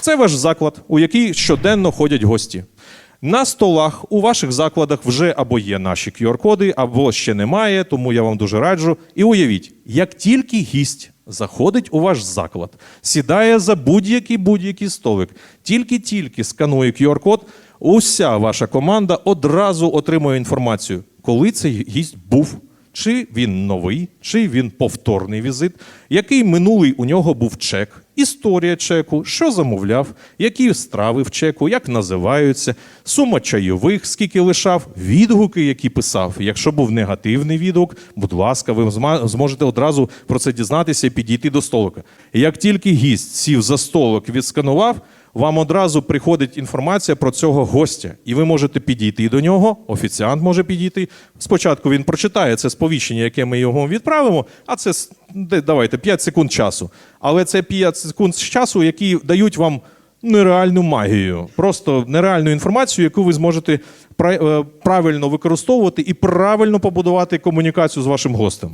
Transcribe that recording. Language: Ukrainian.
Це ваш заклад, у який щоденно ходять гості. На столах у ваших закладах вже або є наші QR-коди, або ще немає, тому я вам дуже раджу. І уявіть, як тільки гість заходить у ваш заклад, сідає за будь-який будь-який столик, тільки-тільки сканує QR-код, уся ваша команда одразу отримує інформацію, коли цей гість був. Чи він новий, чи він повторний візит, який минулий у нього був чек, історія чеку, що замовляв, які страви в чеку, як називаються, сума чайових, скільки лишав, відгуки, які писав. Якщо був негативний відгук, будь ласка, ви зможете одразу про це дізнатися і підійти до столика. Як тільки гість сів за столик, відсканував, вам одразу приходить інформація про цього гостя, і ви можете підійти до нього. Офіціант може підійти. Спочатку він прочитає це сповіщення, яке ми його відправимо. А це давайте 5 секунд часу. Але це 5 секунд часу, які дають вам нереальну магію, просто нереальну інформацію, яку ви зможете е, правильно використовувати і правильно побудувати комунікацію з вашим гостем.